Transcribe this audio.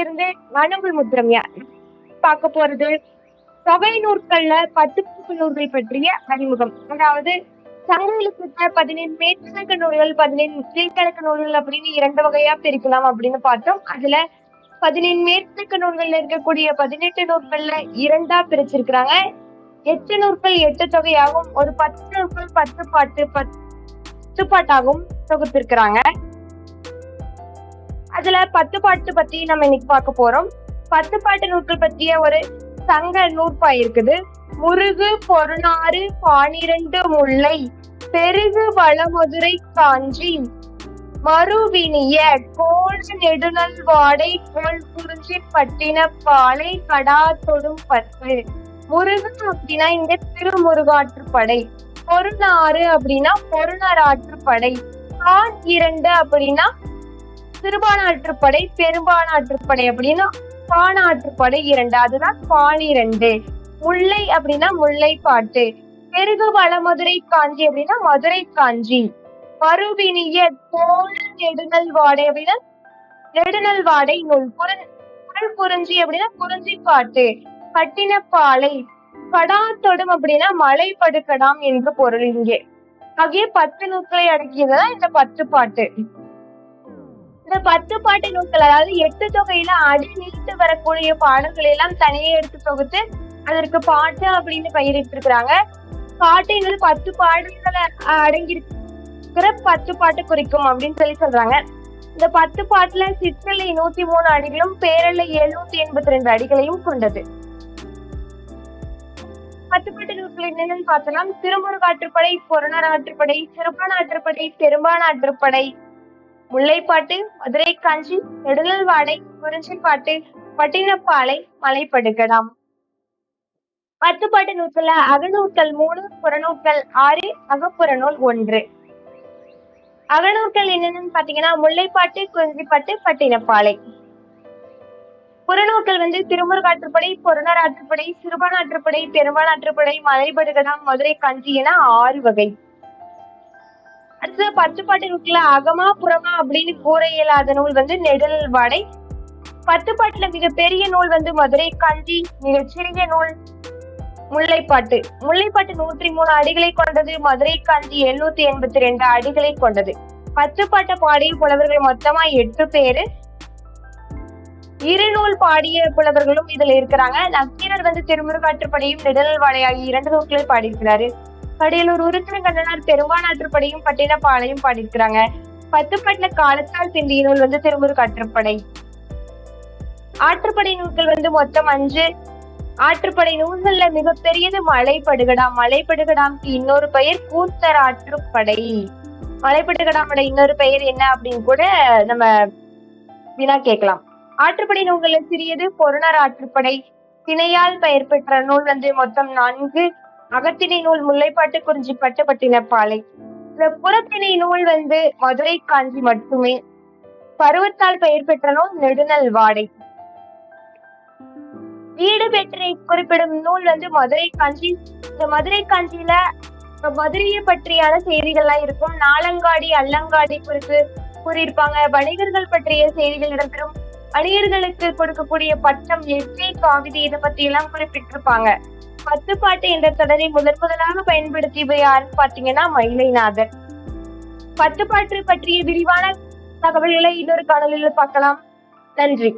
இருந்து மனுங்குள் முத்திரம் பார்க்க போறது. தொகை நூற்கள்ல பத்து நூல்கள் பற்றிய அறிமுகம். அதாவது சங்க இலக்கியத்துல பதினேழு மேற்கிழக்கு நூல்கள் பதினேழு கீழ்கிழக்கு நூல்கள் அப்படின்னு இரண்டு வகையா பிரிக்கலாம் அப்படின்னு பார்த்தோம். அதுல பதினேழு மேற்கிழக்கு நூல்கள்ல இருக்கக்கூடிய பதினெட்டு நூல்கள்ல இரண்டா பிரிச்சிருக்கிறாங்க. எட்டு நூற்கள் எட்டு தொகையாகவும் ஒரு பத்து நூற்கள் பத்து பாட்டு பத்து பாட்டாகவும் தொகுத்திருக்கிறாங்க. அதுல பத்து பாட்டு பத்தி நம்ம இன்னைக்கு பார்க்க போறோம். பத்து பாட்டு நூல்கள் பற்றிய ஒரு சங்க நூற்பா இருக்குது. முருகு பொருணாறு பானிரண்டு முல்லை பெருகு வளமதுரை காஞ்சி மறுவினிய கோள் நெடுநல் வாடை கோல் குறிஞ்சி பட்டின பாலை கடா தொடும் பத்து முருகு அப்படின்னா இங்க திருமுருகாற்றுப்படை பொருநாறு அப்படின்னா பொருணராற்றுப்படை கான் இரண்டு அப்படின்னா சிறுபானாற்றுப்படை பெரும்பானாற்றுப்படை அப்படின்னா பானாற்றுப்படை இரண்டு. அதுதான் பானிரண்டு முல்லை அப்படின்னா முல்லை பாட்டு பெருகு வளமதுரை காஞ்சி அப்படின்னா மதுரை காஞ்சி. மறுவினிய தோல் நெடுநல் வாடை அப்படின்னா நெடுநல் வாடை நூல். குரல் குரல் குறிஞ்சி அப்படின்னா குறிஞ்சி பாட்டு பட்டினப்பாலை கடாத்தொடும் அப்படின்னா மலை படுக்கடாம் என்று பொருள் இங்கே. ஆகிய பத்து நூல்களை அடக்கியதுதான் இந்த பத்து பாட்டு இந்த பத்து பாட்டு நூல்கள் அதாவது எட்டு தொகையில அடி நீட்டு வரக்கூடிய பாடல்களை எல்லாம் தனியே எடுத்து தொகுத்து அதற்கு பாட்டு அப்படின்னு பெயரிட்டிருக்கிறாங்க. பாட்டுங்கிறது பத்து பாடல்களை அடங்கியிருக்கிற பத்து பாட்டு குறிக்கும் அப்படின்னு சொல்லி சொல்றாங்க. இந்த பத்து பாட்டுல சிற்றலை நூத்தி மூணு அடிகளும் பேரலை எழுநூத்தி எண்பத்தி ரெண்டு அடிகளையும் கொண்டது. பத்து பாட்டு நூல்கள் என்னென்னு பார்த்தலாம் திருமுருகாற்றுப்படை பொருணராற்றுப்படை சிறுபானாற்றுப்படை பெரும்பானாற்றுப்படை முல்லைப்பாட்டு மதுரை காஞ்சி நெடுதல்வாடை குறிஞ்சிப்பாட்டு பட்டினப்பாலை மலைப்படுகடாம் பத்துப்பாட்டு நூற்றுல நூல்கள்ல அகநூல்கள் மூணு புறநூல்கள் ஆறு அகப்புறநூல் ஒன்று. அகநூல்கள் என்னென்னு பாத்தீங்கன்னா முல்லைப்பாட்டு குறிஞ்சிப்பாட்டு பட்டினப்பாலை. புறநூல்கள் வந்து திருமுருகாற்றுப்படை பொருணர் ஆற்றுப்படை சிறுபான் ஆற்றுப்படை பெரும்பான் ஆற்றுப்படை மலைப்படுகடாம் மதுரை காஞ்சி என ஆறு வகை. அடுத்து பத்துப்பாட்டு நூற்றுல அகமா புறமா அப்படின்னு கூற இயலாத நூல் வந்து நெடல் வாடை. பத்துப்பாட்டுல மிக மிகப்பெரிய நூல் வந்து மதுரை காஞ்சி மிகச்சிறிய நூல் முல்லைப்பாட்டு. முல்லைப்பாட்டு நூற்றி மூணு அடிகளை கொண்டது மதுரை காஞ்சி எழுநூத்தி எண்பத்தி ரெண்டு அடிகளை கொண்டது. பத்துப்பாட்டை பாடிய புலவர்கள் மொத்தமா எட்டு பேரு. இருநூல் பாடிய புலவர்களும் இதுல இருக்கிறாங்க. நக்கீரர் வந்து திருமுருகாற்றுப்படையும் நிழல் வாடை ஆகிய இரண்டு நூல்களை பாடியிருக்கிறாரு. படையலூர் உருத்திரங்கண்ணனார் கண்டனார் பெரும்பானாற்றுப்படையும் பட்டினப்பாளையும் பாடியிருக்கிறாங்க. பத்து காலத்தால் பிந்திய நூல் வந்து திருமுருகாற்றுப்படை ஆற்றுப்படை நூல்கள் வந்து மொத்தம் அஞ்சு. ஆற்றுப்படை நூல்கள்ல மிகப்பெரியது மலைப்படுகடாம் மலைப்படுகடாம்க்கு இன்னொரு பெயர் கூத்தர் ஆற்றுப்படை மலைப்படுகடாமோட இன்னொரு பெயர் என்ன அப்படின்னு கூட நம்ம வினா கேட்கலாம். ஆற்றுப்படை நூல்கள்ல சிறியது பொருணர் ஆற்றுப்படை திணையால் பெயர் பெற்ற நூல் வந்து மொத்தம் நான்கு. அகத்திணை நூல் முல்லைப்பாட்டு குறிஞ்சிப்பட்டு பட்டினப்பாலை இந்த புறத்திணை நூல் வந்து மதுரை காஞ்சி மட்டுமே. பருவத்தால் பெயர் பெற்ற நூல் நெடுநல் வாடை. வீடு பெற்றை குறிப்பிடும் நூல் வந்து மதுரை காஞ்சி. இந்த மதுரை காஞ்சியில மதுரையை பற்றியான செய்திகள்லாம் இருக்கும். நாலங்காடி அல்லங்காடி குறித்து கூறியிருப்பாங்க. வணிகர்கள் பற்றிய செய்திகள் இருக்கிறோம் வணிகர்களுக்கு கொடுக்கக்கூடிய பட்டம் எச்சை காவிதி இதை பத்தி எல்லாம் குறிப்பிட்டிருப்பாங்க. பத்து பாட்டு என்ற தொடரை முதன் முதலாக பயன்படுத்தியவை யாருன்னு பாத்தீங்கன்னா மயிலைநாதர். பத்து பாட்டு பற்றிய விரிவான தகவல்களை இன்னொரு காணொலியில் பார்க்கலாம். நன்றி.